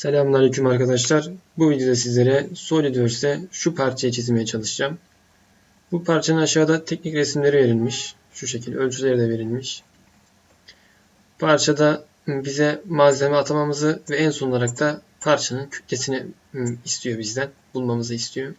Selamünaleyküm arkadaşlar. Bu videoda sizlere SolidWorks'te şu parçayı çizmeye çalışacağım. Bu parçanın aşağıda teknik resimleri verilmiş. Şu şekilde ölçüleri de verilmiş. Parçada bize malzeme atamamızı ve en son olarak da parçanın kütlesini istiyor bizden. Bulmamızı istiyor.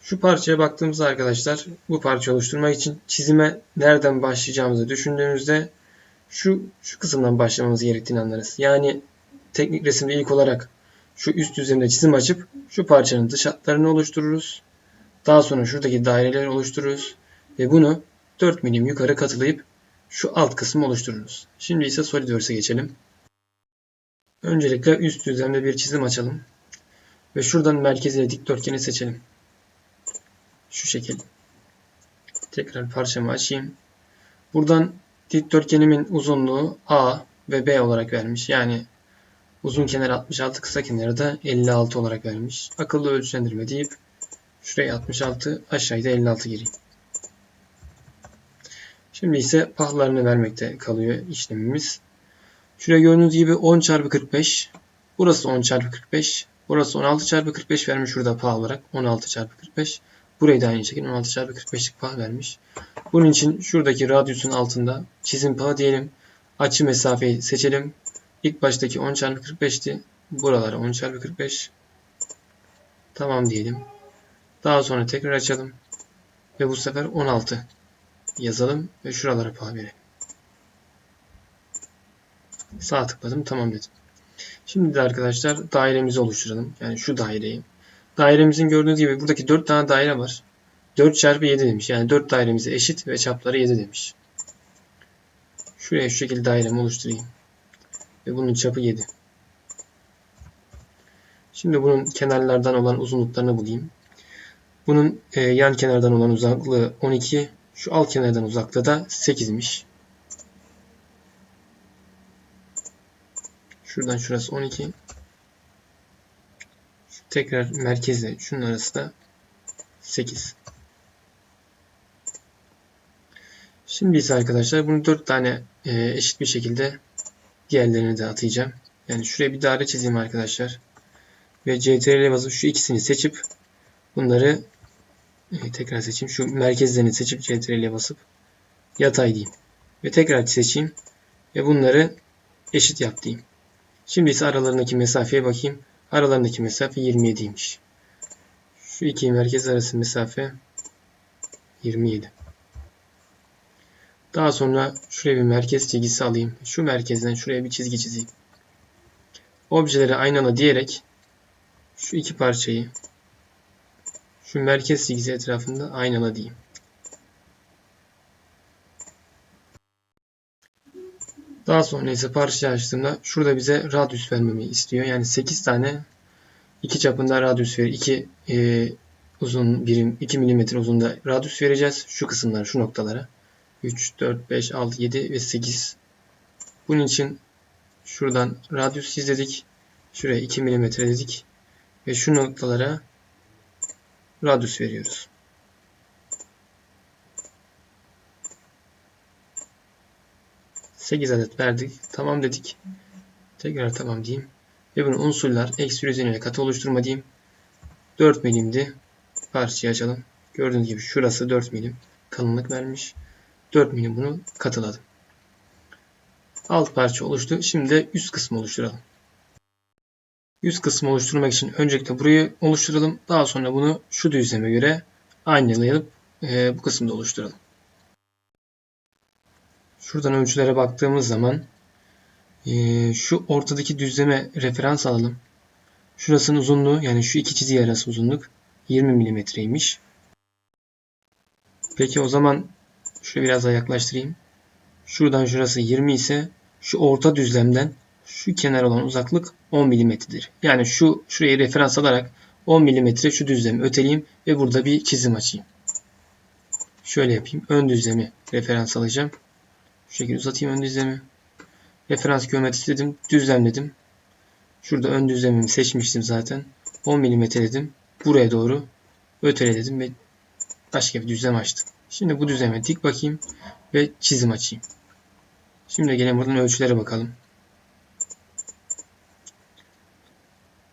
Şu parçaya baktığımızda arkadaşlar bu parça oluşturmak için çizime nereden başlayacağımızı düşündüğümüzde şu, şu kısımdan başlamamız gerektiğini anlarız. Yani teknik resimde ilk olarak şu üst düzlemde çizim açıp şu parçanın dış hatlarını oluştururuz. Daha sonra şuradaki daireleri oluştururuz ve bunu 4 milim yukarı katılayıp şu alt kısmı oluştururuz. Şimdi ise SolidWorks'e geçelim. Öncelikle üst düzlemde bir çizim açalım. Ve şuradan merkezine dikdörtgeni seçelim. Şu şekil. Tekrar parçamı açayım. Buradan dikdörtgenimin uzunluğu A ve B olarak vermiş. Yani Uzun kenar 66, kısa kenarı da 56 olarak vermiş. Akıllı ölçülendirme deyip şuraya 66, aşağıya 56 gireyim. Şimdi ise pahlarını vermekte kalıyor işlemimiz. Şuraya gördüğünüz gibi 10 çarpı 45. Burası 10 çarpı 45. Burası 16 çarpı 45 vermiş şurada pah olarak. 16 çarpı 45. Burayı da aynı şekilde 16 çarpı 45'lik pah vermiş. Bunun için şuradaki radyusun altında çizim pahı diyelim. Açı mesafeyi seçelim. İlk baştaki 10 çarpı 45'ti. Buralara 10 çarpı 45. Tamam diyelim. Daha sonra tekrar açalım. Ve bu sefer 16 yazalım ve şuralara puan verelim. Sağ tıkladım. Tamam dedim. Şimdi de arkadaşlar dairemizi oluşturalım. Yani şu daireyi. Dairemizin gördüğünüz gibi buradaki 4 tane daire var. 4 çarpı 7 demiş. Yani 4 dairemize eşit ve çapları 7 demiş. Şuraya şu şekilde dairemi oluşturayım. Ve bunun çapı 7. Şimdi bunun kenarlardan olan uzunluklarını bulayım. Bunun e, yan kenardan olan uzaklığı 12. Şu alt kenardan uzaklığı da 8'miş. Şuradan şurası 12. Tekrar merkezle şunun arası da 8. Şimdi ise arkadaşlar bunu 4 tane e, eşit bir şekilde Diğerlerini de atayacağım. Yani şuraya bir daire çizeyim arkadaşlar. Ve CTRL'e basıp şu ikisini seçip bunları e, tekrar seçeyim. Şu merkezlerini seçip CTRL'e basıp yatay diyeyim. Ve tekrar seçeyim. Ve bunları eşit yap diyeyim. Şimdi ise aralarındaki mesafeye bakayım. Aralarındaki mesafe 27'ymiş. Şu iki merkez arası mesafe 27. Daha sonra şuraya bir merkez çizgisi alayım. Şu merkezden şuraya bir çizgi çizeyim. Objeleri aynı diyerek şu iki parçayı şu merkez çizgisi etrafında aynı diyeyim. Daha sonra ise parçayı açtığımda şurada bize radyus vermemi istiyor. Yani 8 tane iki çapında radyus ver. 2 e, uzun birim 2 mm uzunda radyus vereceğiz. Şu kısımlara, şu noktalara. 3, 4, 5, 6, 7 ve 8. Bunun için şuradan radyus çizdik. Şuraya 2 mm dedik. Ve şu noktalara radyus veriyoruz. Sekiz adet verdik. Tamam dedik. Tekrar tamam diyeyim. Ve bunu unsurlar eksi üzerine katı oluşturma diyeyim. 4 milimdi. Parçayı açalım. Gördüğünüz gibi şurası 4 milim kalınlık vermiş. 4 milim bunu katıladım. Alt parça oluştu. Şimdi de üst kısmı oluşturalım. Üst kısmı oluşturmak için öncelikle burayı oluşturalım. Daha sonra bunu şu düzleme göre aynılayıp e, bu kısımda oluşturalım. Şuradan ölçülere baktığımız zaman e, şu ortadaki düzleme referans alalım. Şurasının uzunluğu yani şu iki çizgi arası uzunluk 20 milimetreymiş. Peki o zaman Şöyle biraz daha yaklaştırayım. Şuradan şurası 20 ise şu orta düzlemden şu kenar olan uzaklık 10 mm'dir. Yani şu şurayı referans alarak 10 mm şu düzlemi öteleyeyim ve burada bir çizim açayım. Şöyle yapayım. Ön düzlemi referans alacağım. Şu şekilde uzatayım ön düzlemi. Referans geometrisi dedim. Düzlemledim. Şurada ön düzlemimi seçmiştim zaten. 10 mm dedim. Buraya doğru öteledim ve başka bir düzlem açtım. Şimdi bu düzleme dik bakayım ve çizim açayım. Şimdi gelin buradan ölçülere bakalım.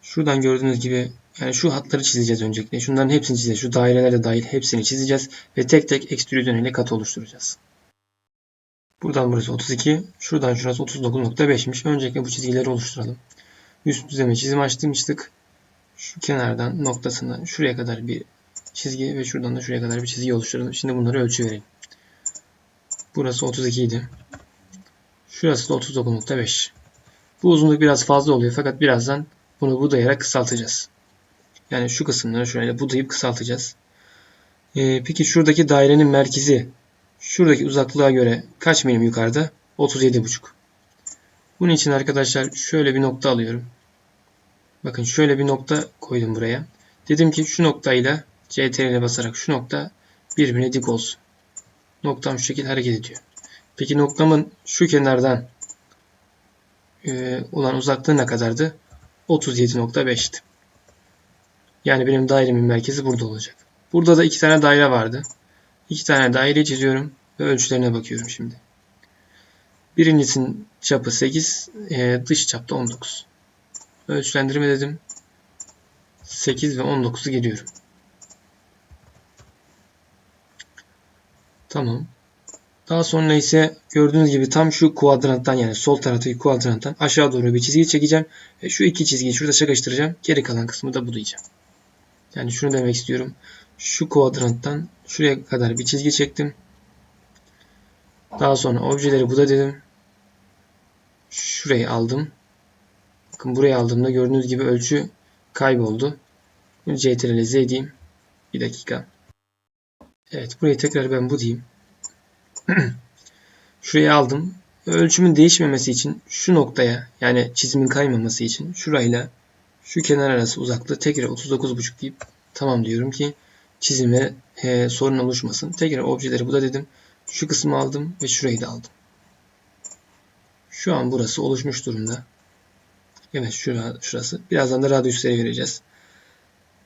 Şuradan gördüğünüz gibi yani şu hatları çizeceğiz öncelikle. Şunların hepsini çizeceğiz. Şu daireler de dahil hepsini çizeceğiz. Ve tek tek ekstrüzyon ile kat oluşturacağız. Buradan burası 32. Şuradan şurası 39.5'miş. Öncelikle bu çizgileri oluşturalım. Üst düzleme çizim açtırmıştık. Şu kenardan noktasından şuraya kadar bir çizgi ve şuradan da şuraya kadar bir çizgi oluşturalım. Şimdi bunları ölçü verelim. Burası 32 idi. Şurası da 39.5. Bu uzunluk biraz fazla oluyor fakat birazdan bunu budayarak kısaltacağız. Yani şu kısımları şöyle budayıp kısaltacağız. Ee, peki şuradaki dairenin merkezi şuradaki uzaklığa göre kaç milim yukarıda? 37,5. Bunun için arkadaşlar şöyle bir nokta alıyorum. Bakın şöyle bir nokta koydum buraya. Dedim ki şu noktayla CTRL'e basarak şu nokta birbirine dik olsun. Noktam şu şekilde hareket ediyor. Peki noktamın şu kenardan e, olan uzaklığı ne kadardı? 37.5'ti. Yani benim dairemin merkezi burada olacak. Burada da iki tane daire vardı. İki tane daire çiziyorum ve ölçülerine bakıyorum şimdi. Birincisinin çapı 8, e, dış çapta 19. Ölçülendirme dedim. 8 ve 19'u giriyorum. Tamam. Daha sonra ise gördüğünüz gibi tam şu kuadranttan yani sol taraftaki kuadranttan aşağı doğru bir çizgi çekeceğim. Ve şu iki çizgiyi şurada çakıştıracağım. Geri kalan kısmı da budayacağım. Yani şunu demek istiyorum. Şu kuadranttan şuraya kadar bir çizgi çektim. Daha sonra objeleri buda dedim. Şurayı aldım. Bakın buraya aldığımda gördüğünüz gibi ölçü kayboldu. CTRL Z diyeyim. Bir dakika. Evet burayı tekrar ben bu diyeyim. Şuraya aldım. Ölçümün değişmemesi için şu noktaya yani çizimin kaymaması için şurayla şu kenar arası uzaklığı tekrar 39.5 deyip tamam diyorum ki çizime e, sorun oluşmasın. Tekrar objeleri bu da dedim. Şu kısmı aldım ve şurayı da aldım. Şu an burası oluşmuş durumda. Evet şura, şurası. Birazdan da radyüsleri vereceğiz.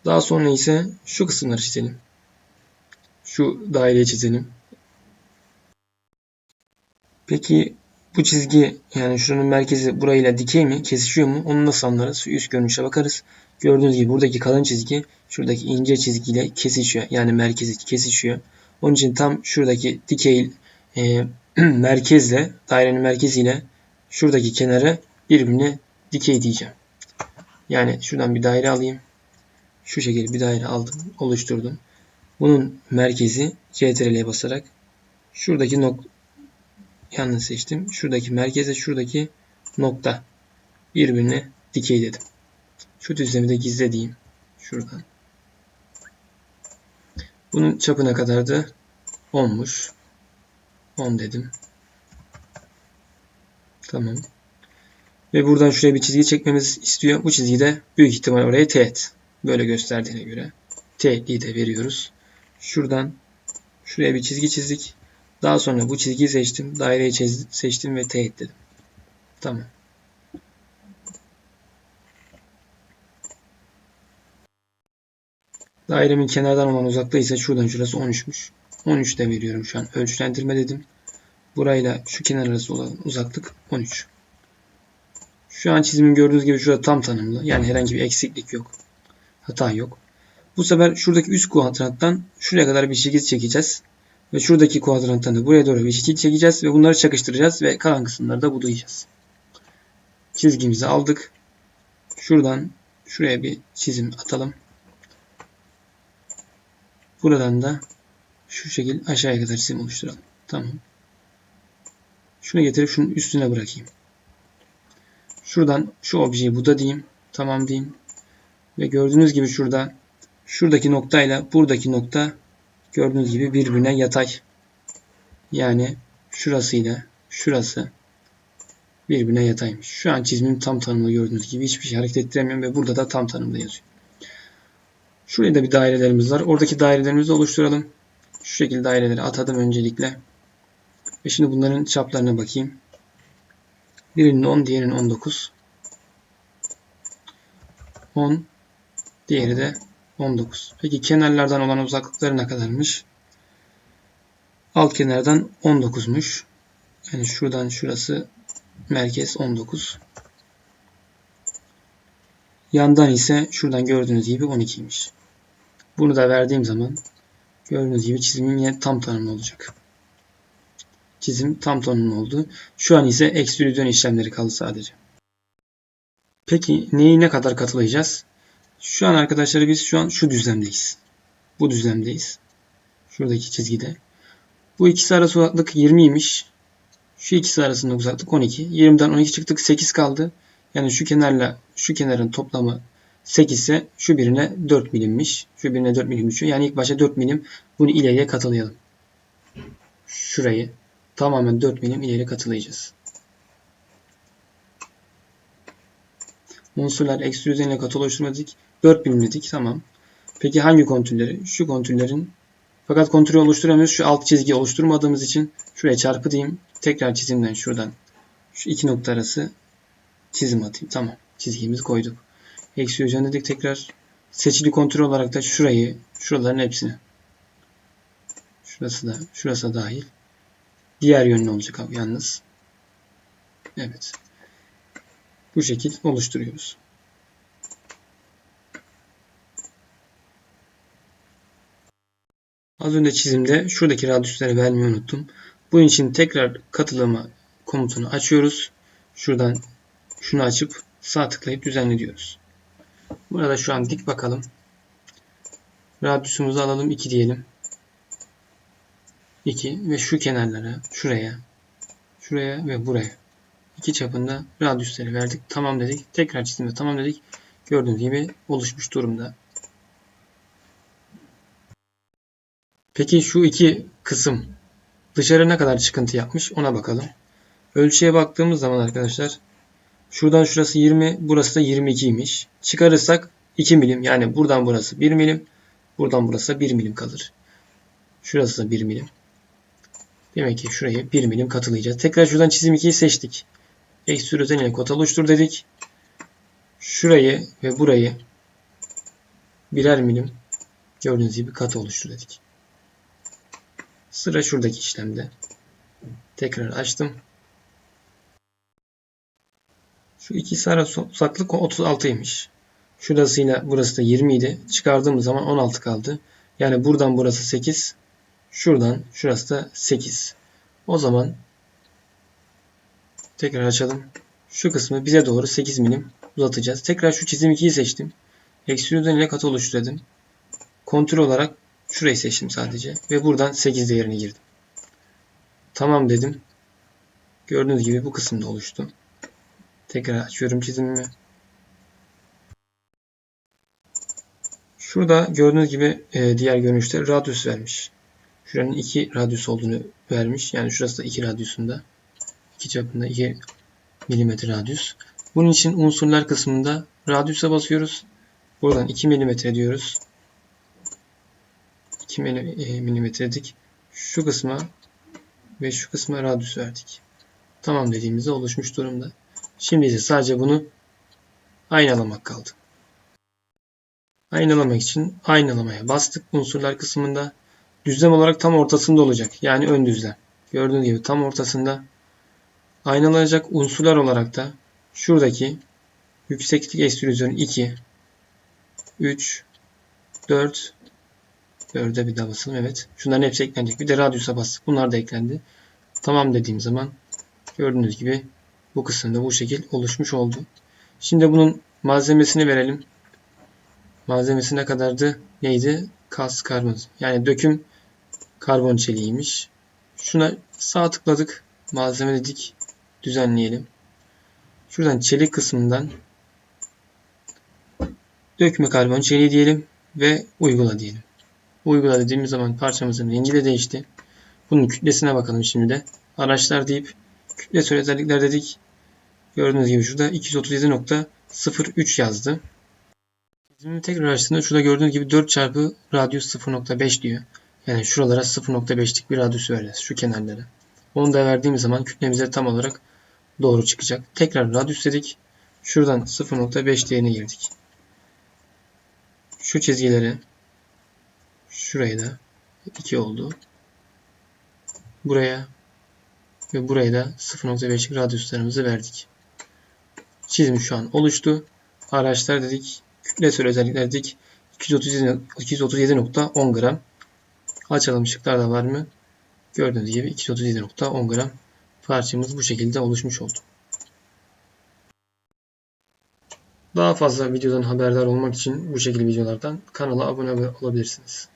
Daha sonra ise şu kısımları çizelim. Şu daireyi çizelim. Peki bu çizgi yani şuranın merkezi burayla dikey mi? Kesişiyor mu? Onu nasıl anlarız? Üst görünüşe bakarız. Gördüğünüz gibi buradaki kalın çizgi şuradaki ince çizgiyle kesişiyor. Yani merkezi kesişiyor. Onun için tam şuradaki dikey e, merkezle dairenin merkeziyle şuradaki kenarı birbirine dikey diyeceğim. Yani şuradan bir daire alayım. Şu şekilde bir daire aldım, oluşturdum. Bunun merkezi CTRL'ye basarak şuradaki nok yanlış seçtim. Şuradaki merkeze şuradaki nokta birbirine dikey dedim. Şu düzlemi de gizle diyeyim. Şuradan. Bunun çapı ne kadardı? 10'muş. 10 dedim. Tamam. Ve buradan şuraya bir çizgi çekmemiz istiyor. Bu çizgiyi de büyük ihtimal oraya teğet. Böyle gösterdiğine göre. Teğetliği de veriyoruz. Şuradan şuraya bir çizgi çizdik. Daha sonra bu çizgiyi seçtim. Daireyi seçtim ve teğet dedim. Tamam. Dairemin kenardan olan uzaklığı ise şuradan şurası 13'müş. 13 de veriyorum şu an. Ölçülendirme dedim. Burayla şu kenar arası olan uzaklık 13. Şu an çizimin gördüğünüz gibi şurada tam tanımlı. Yani herhangi bir eksiklik yok. Hata yok. Bu sefer şuradaki üst kuadranttan şuraya kadar bir çizgi çekeceğiz. Ve şuradaki kuadranttan da buraya doğru bir çizgi çekeceğiz. Ve bunları çakıştıracağız. Ve kalan kısımları da budayacağız. Çizgimizi aldık. Şuradan şuraya bir çizim atalım. Buradan da şu şekilde aşağıya kadar çizim oluşturalım. Tamam. Şunu getirip şunun üstüne bırakayım. Şuradan şu objeyi buda diyeyim. Tamam diyeyim. Ve gördüğünüz gibi şurada şuradaki noktayla buradaki nokta gördüğünüz gibi birbirine yatay. Yani şurasıyla şurası birbirine yataymış. Şu an çizimim tam tanımlı gördüğünüz gibi hiçbir şey hareket ettiremiyorum ve burada da tam tanımda yazıyor. Şuraya da bir dairelerimiz var. Oradaki dairelerimizi oluşturalım. Şu şekilde daireleri atadım öncelikle. Ve şimdi bunların çaplarına bakayım. Birinin 10, diğerinin 19. 10, diğeri de 19. Peki kenarlardan olan uzaklıkları ne kadarmış? Alt kenardan 19'muş. Yani şuradan şurası merkez 19. Yandan ise şuradan gördüğünüz gibi 12'ymiş. Bunu da verdiğim zaman gördüğünüz gibi çizimim yine tam tanımlı olacak. Çizim tam tanımlı oldu. Şu an ise ekstrüzyon işlemleri kaldı sadece. Peki neyi ne kadar katılayacağız? Şu an arkadaşlar biz şu an şu düzlemdeyiz. Bu düzlemdeyiz. Şuradaki çizgide. Bu ikisi arası uzaklık 20'ymiş. Şu ikisi arasında uzaklık 12. 20'den 12 çıktık 8 kaldı. Yani şu kenarla şu kenarın toplamı 8 ise şu birine 4 milimmiş. Şu birine 4 milim düşüyor. Yani ilk başta 4 milim bunu ileriye katılayalım. Şurayı tamamen 4 milim ileri katılayacağız. Unsurlar ekstrüzyon ile katı oluşturmadık. 4 milim dedik. Tamam. Peki hangi kontürleri? Şu kontürlerin fakat kontürü oluşturamıyoruz. Şu alt çizgi oluşturmadığımız için şuraya çarpı diyeyim. Tekrar çizimden şuradan şu iki nokta arası çizim atayım. Tamam. Çizgimizi koyduk. Ekstrüzyon dedik tekrar. Seçili kontür olarak da şurayı, şuraların hepsini. Şurası da, şurası da dahil. Diğer yönlü olacak yalnız. Evet. Bu şekil oluşturuyoruz. Az önce çizimde şuradaki radyüsleri vermeyi unuttum. Bunun için tekrar katılama komutunu açıyoruz. Şuradan şunu açıp sağ tıklayıp düzenle diyoruz. Burada şu an dik bakalım. Radyüsümüzü alalım 2 diyelim. 2 ve şu kenarlara şuraya şuraya ve buraya iki çapında radyüsleri verdik. Tamam dedik. Tekrar çizimde tamam dedik. Gördüğünüz gibi oluşmuş durumda. Peki şu iki kısım dışarı ne kadar çıkıntı yapmış ona bakalım. Ölçüye baktığımız zaman arkadaşlar şuradan şurası 20 burası da 22'ymiş. Çıkarırsak 2 milim yani buradan burası 1 milim buradan burası 1 milim kalır. Şurası da 1 milim. Demek ki şuraya 1 milim katılayacağız. Tekrar şuradan çizim 2'yi seçtik. Ekstrüzyon ile kota oluştur dedik. Şurayı ve burayı birer milim gördüğünüz gibi katı oluştur dedik. Sıra şuradaki işlemde. Tekrar açtım. Şu ikisi arası uzaklık 36'ymış. Şurasıyla burası da 20 idi. Çıkardığımız zaman 16 kaldı. Yani buradan burası 8. Şuradan şurası da 8. O zaman tekrar açalım. Şu kısmı bize doğru 8 milim uzatacağız. Tekrar şu çizim 2'yi seçtim. Ekstrüzyon ile katı oluştur dedim. Kontrol olarak şurayı seçtim sadece. Ve buradan 8 değerini girdim. Tamam dedim. Gördüğünüz gibi bu kısımda oluştu. Tekrar açıyorum çizimimi. Şurada gördüğünüz gibi e, diğer görünüşte radyus vermiş. Şuranın 2 radyus olduğunu vermiş. Yani şurası da 2 radyusunda. 2 çapında 2 mm radyus. Bunun için unsurlar kısmında radyusa basıyoruz. Buradan 2 mm diyoruz. 2 mm dedik. Şu kısma ve şu kısma radyus verdik. Tamam dediğimizde oluşmuş durumda. Şimdi ise sadece bunu aynalamak kaldı. Aynalamak için aynalamaya bastık unsurlar kısmında. Düzlem olarak tam ortasında olacak. Yani ön düzlem. Gördüğünüz gibi tam ortasında. Aynalanacak unsurlar olarak da şuradaki yükseklik ekstrüzyonu 2, 3, 4, 4'e bir daha basalım. Evet. Şunların hepsi eklenecek. Bir de radyusa bastık. Bunlar da eklendi. Tamam dediğim zaman gördüğünüz gibi bu kısımda bu şekil oluşmuş oldu. Şimdi bunun malzemesini verelim. Malzemesi ne kadardı? Neydi? Kas karbon. Yani döküm karbon çeliğiymiş. Şuna sağ tıkladık. Malzeme dedik. Düzenleyelim. Şuradan çelik kısmından dökme karbon çeliği diyelim ve uygula diyelim. Uygula dediğimiz zaman parçamızın rengi de değişti. Bunun kütlesine bakalım şimdi de. Araçlar deyip kütle özellikler dedik. Gördüğünüz gibi şurada 237.03 yazdı. Çizimimi tekrar açtığımda şurada gördüğünüz gibi 4 çarpı radyus 0.5 diyor. Yani şuralara 0.5'lik bir radyus vereceğiz. Şu kenarlara. Onu da verdiğimiz zaman kütlemize tam olarak doğru çıkacak. Tekrar radyus dedik. Şuradan 0.5 değerine girdik. Şu çizgileri şuraya da 2 oldu. Buraya ve buraya da 0.5'lik radyuslarımızı verdik. Çizim şu an oluştu. Araçlar dedik. Kütlesel özellikler dedik. 237 237.10 gram. Açalım ışıklar da var mı? Gördüğünüz gibi 237.10 gram parçamız bu şekilde oluşmuş oldu. Daha fazla videodan haberdar olmak için bu şekilde videolardan kanala abone olabilirsiniz.